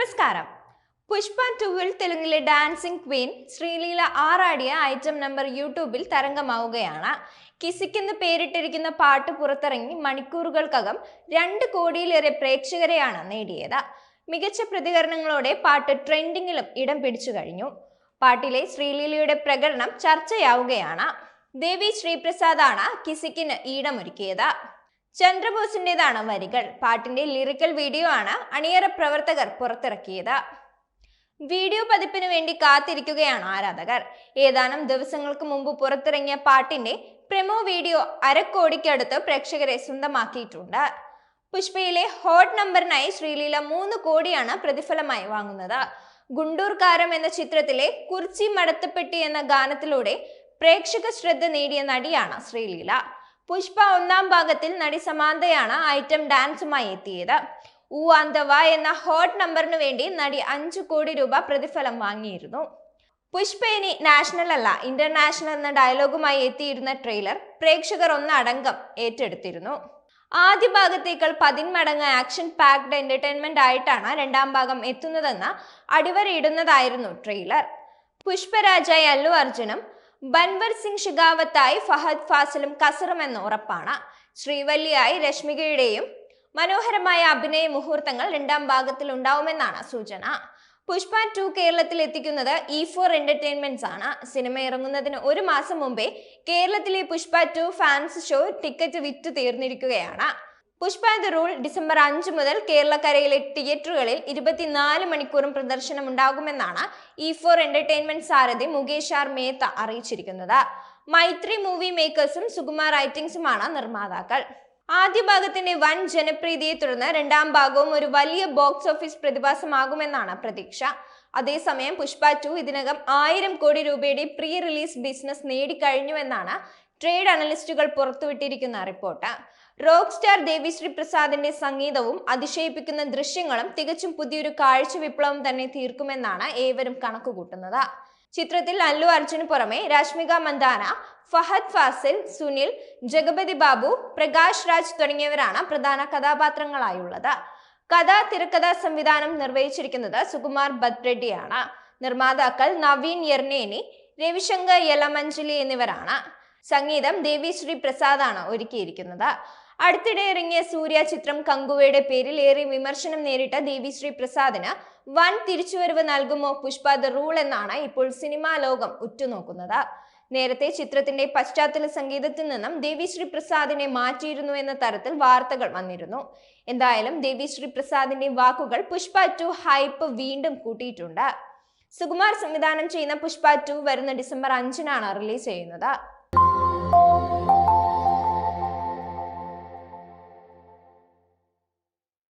നമസ്കാരം. പുഷ്പ ടുവിൽ തെലുങ്കിലെ ഡാൻസിംഗ് ക്വീൻ ശ്രീലീല ആറാടിയ ഐറ്റം നമ്പർ യൂട്യൂബിൽ തരംഗമാവുകയാണ്. കിസിക്കെന്ന് പേരിട്ടിരിക്കുന്ന പാട്ട് പുറത്തിറങ്ങി മണിക്കൂറുകൾക്കകം രണ്ട് കോടിയിലേറെ പ്രേക്ഷകരെയാണ് നേടിയത്. മികച്ച പ്രതികരണങ്ങളോടെ പാട്ട് ട്രെൻഡിങ്ങിലും ഇടം പിടിച്ചു കഴിഞ്ഞു. പാട്ടിലെ ശ്രീലീലയുടെ പ്രകടനം ചർച്ചയാവുകയാണ്. ദേവി ശ്രീപ്രസാദാണ് കിസിക്കിന് ഈടമൊരുക്കിയത്. ചന്ദ്രബോസിന്റേതാണ് വരികൾ. പാട്ടിന്റെ ലിറിക്കൽ വീഡിയോ ആണ് അണിയറ പ്രവർത്തകർ പുറത്തിറക്കിയത്. വീഡിയോ പതിപ്പിനു വേണ്ടി കാത്തിരിക്കുകയാണ് ആരാധകർ. ഏതാനും ദിവസങ്ങൾക്ക് മുമ്പ് പുറത്തിറങ്ങിയ പാട്ടിന്റെ പ്രമോ വീഡിയോ അരക്കോടിക്കടുത്ത് പ്രേക്ഷകരെ സ്വന്തമാക്കിയിട്ടുണ്ട്. പുഷ്പയിലെ ഹോട്ട് നമ്പറിനായി ശ്രീലീല മൂന്ന് കോടിയാണ് പ്രതിഫലമായി വാങ്ങുന്നത്. ഗുണ്ടൂർക്കാരം എന്ന ചിത്രത്തിലെ കുർച്ചി മടത്തപ്പെട്ടി എന്ന ഗാനത്തിലൂടെ പ്രേക്ഷക ശ്രദ്ധ നേടിയ നടിയാണ് ശ്രീലീല. പുഷ്പ ഒന്നാം ഭാഗത്തിൽ നടി സമാന്തയാണ് ഐറ്റം ഡാൻസുമായി എത്തിയത്. ഊ അന്തവ എന്ന ഹോട്ട് നമ്പറിനു വേണ്ടി നടി അഞ്ചു കോടി രൂപ പ്രതിഫലം വാങ്ങിയിരുന്നു. പുഷ്പ ഇനി നാഷണൽ അല്ല ഇന്റർനാഷണൽ എന്ന ഡയലോഗുമായി എത്തിയിരുന്ന ട്രെയിലർ പ്രേക്ഷകർ ഒന്നടങ്കം ഏറ്റെടുത്തിരുന്നു. ആദ്യ ഭാഗത്തേക്കാൾ പതിന്മടങ്ങ് ആക്ഷൻ പാക്ഡ് എന്റർടൈൻമെന്റ് ആയിട്ടാണ് രണ്ടാം ഭാഗം എത്തുന്നതെന്ന് അടിവരയിടുന്നതായിരുന്നു ട്രെയിലർ. പുഷ്പരാജായി അല്ലു അർജുനും ബൻവർ സിംഗ് ഷിഗാവത്തായി ഫഹദ് ഫാസിലും കസറുമെന്ന് ഉറപ്പാണ്. ശ്രീവല്ലിയായി രശ്മികയുടെയും മനോഹരമായ അഭിനയ മുഹൂർത്തങ്ങൾ രണ്ടാം ഭാഗത്തിൽ ഉണ്ടാവുമെന്നാണ് സൂചന. പുഷ്പ ടു കേരളത്തിൽ എത്തിക്കുന്നത് ഇ ഫോർ എന്റർടൈൻമെന്റ്സ് ആണ്. സിനിമ ഇറങ്ങുന്നതിന് ഒരു മാസം മുമ്പേ കേരളത്തിലെ Pushpa two fans show ticket വിറ്റ് തീർന്നിരിക്കുകയാണ്. പുഷ്പ ദ റൂൾ ഡിസംബർ അഞ്ച് മുതൽ കേരളക്കരയിലെ തിയേറ്ററുകളിൽ ഇരുപത്തിനാല് മണിക്കൂറും പ്രദർശനം ഉണ്ടാകുമെന്നാണ് ഇ ഫോർ എന്റർടൈൻമെന്റ് സാരഥി മുകേഷ് ആർ മേത്ത അറിയിച്ചിരിക്കുന്നത്. മൈത്രി മൂവി മേക്കേഴ്സും സുകുമാർ റൈറ്റിംഗ്സുമാണ് നിർമ്മാതാക്കൾ. ആദ്യ ഭാഗത്തിന്റെ വൻ ജനപ്രീതിയെ തുടർന്ന് രണ്ടാം ഭാഗവും ഒരു വലിയ ബോക്സ് ഓഫീസ് പ്രതിഭാസമാകുമെന്നാണ് പ്രതീക്ഷ. അതേസമയം പുഷ്പ ടു ഇതിനകം ആയിരം കോടി രൂപയുടെ പ്രീ റിലീസ് ബിസിനസ് നേടിക്കഴിഞ്ഞുവെന്നാണ് ട്രേഡ് അനലിസ്റ്റുകൾ പുറത്തുവിട്ടിരിക്കുന്ന റിപ്പോർട്ട് റോക്ക് സ്റ്റാർ ദേവിശ്രീ പ്രസാദിന്റെ സംഗീതവും അതിശയിപ്പിക്കുന്ന ദൃശ്യങ്ങളും തികച്ചും പുതിയൊരു കാഴ്ച വിപ്ലവം തന്നെ തീർക്കുമെന്നാണ് ഏവരും കണക്കുകൂട്ടുന്നത്. ചിത്രത്തിൽ അല്ലു അർജുന് പുറമെ രാഷ്മിക മന്ദാന ഫഹദ് ഫാസിൽ സുനിൽ ജഗപതി ബാബു പ്രകാശ് രാജ് തുടങ്ങിയവരാണ് പ്രധാന കഥാപാത്രങ്ങളായുള്ളത്. കഥ തിരക്കഥ സംവിധാനം നിർവഹിച്ചിരിക്കുന്നത് സുകുമാർ ഭദ്രെഡ്ഡിയാണ് നിർമ്മാതാക്കൾ നവീൻ യർനേനി രവിശങ്കർ യലമഞ്ജലി എന്നിവരാണ്. സംഗീതം ദേവിശ്രീ പ്രസാദാണ് ഒരുക്കിയിരിക്കുന്നത്. അടുത്തിടെ ഇറങ്ങിയ സൂര്യ ചിത്രം കങ്കുവയുടെ പേരിൽ ഏറെ വിമർശനം നേരിട്ട ദേവിശ്രീ പ്രസാദിന് വൻ തിരിച്ചുവരവ് നൽകുമോ പുഷ്പ ദ റൂൾ എന്നാണ് ഇപ്പോൾ സിനിമാ ലോകം ഉറ്റുനോക്കുന്നത്. നേരത്തെ ചിത്രത്തിന്റെ പശ്ചാത്തല സംഗീതത്തിൽ നിന്നും ദേവിശ്രീ പ്രസാദിനെ മാറ്റിയിരുന്നു എന്ന തരത്തിൽ വാർത്തകൾ വന്നിരുന്നു. എന്തായാലും ദേവിശ്രീ പ്രസാദിന്റെ വാക്കുകൾ പുഷ്പ ടു ഹൈപ്പ് വീണ്ടും കൂട്ടിയിട്ടുണ്ട്. സുകുമാർ സംവിധാനം ചെയ്യുന്ന പുഷ്പ ടു വരുന്ന ഡിസംബർ അഞ്ചിനാണ് റിലീസ് ചെയ്യുന്നത്.